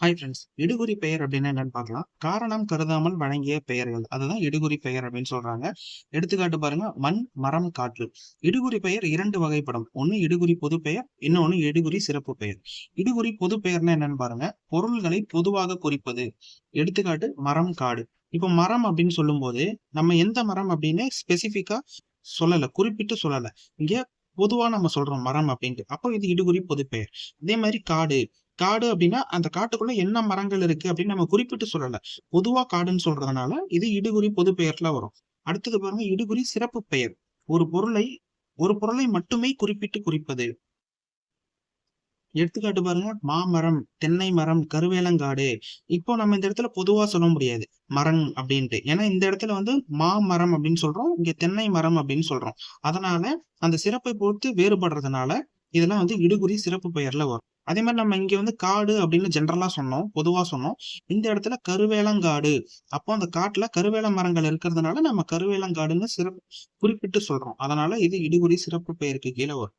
Hi friends இடுகுறி பெயர் அப்படின்னு என்னன்னு பார்க்கலாம். காரணம் கருதாமல் வழங்கிய பெயர்கள். அதுதான் இடுகுறி பெயர் அப்படின்னு சொல்றாங்க. எடுத்துக்காட்டு பாருங்க மண் மரம் காற்று. இடுகுறி பெயர் இரண்டு வகைப்படும். ஒன்னு இடுகுறி பொது பெயர் இன்னொன்னு இடுகுறி சிறப்பு பெயர். இடுகுறி பொது பெயர்னா என்னன்னு பாருங்க பொருள்களை பொதுவாக குறிப்பது. எடுத்துக்காட்டு மரம் காடு. இப்போ மரம் அப்படின்னு சொல்லும்போது நம்ம எந்த மரம் அப்படின்னு ஸ்பெசிஃபிக்கா சொல்லல குறிப்பிட்டு சொல்லல. இங்க பொதுவா நம்ம சொல்றோம் மரம் அப்படின்ட்டு. அப்போ இது இடுகுறி பொது பெயர். அதே மாதிரி காடு. காடு அப்படின்னா அந்த காட்டுக்குள்ள என்ன மரங்கள் இருக்கு அப்படின்னு நம்ம குறிப்பிட்டு சொல்லல. பொதுவா காடுன்னு சொல்றதுனால இது இடுகுறி பொது பெயர்ல வரும். அடுத்தது பாருங்க இடுகுறி சிறப்பு பெயர். ஒரு பொருளை ஒரு பொருளை மட்டுமே குறிப்பிட்டு குறிப்பது. எடுத்துக்காட்டு பாருங்க மாமரம் தென்னை மரம் கருவேலங்காடு. இப்போ நம்ம இந்த இடத்துல பொதுவா சொல்ல முடியாது. மரம் அப்படின்ட்டு. ஏன்னா இந்த இடத்துல வந்து மாமரம் அப்படின்னு சொல்றோம் இங்க தென்னை மரம் அப்படின்னு சொல்றோம். அதனால அந்த சிறப்பை பொறுத்து வேறுபடுறதுனால இதெல்லாம் வந்து இடுகுறி சிறப்பு பெயர்ல வரும். அதே மாதிரி நம்ம இங்க வந்து காடு அப்படின்னு ஜென்ரலா சொன்னோம் பொதுவா சொன்னோம். இந்த இடத்துல கருவேலங்காடு. அப்போ அந்த காட்டுல கருவேல மரங்கள் இருக்கிறதுனால நம்ம கருவேலங்காடுன்னு சிறப்பு குறிப்பிட்டு சொல்றோம். அதனால இது இடுகுறி சிறப்பு பெயருக்கு கீழே வரும்.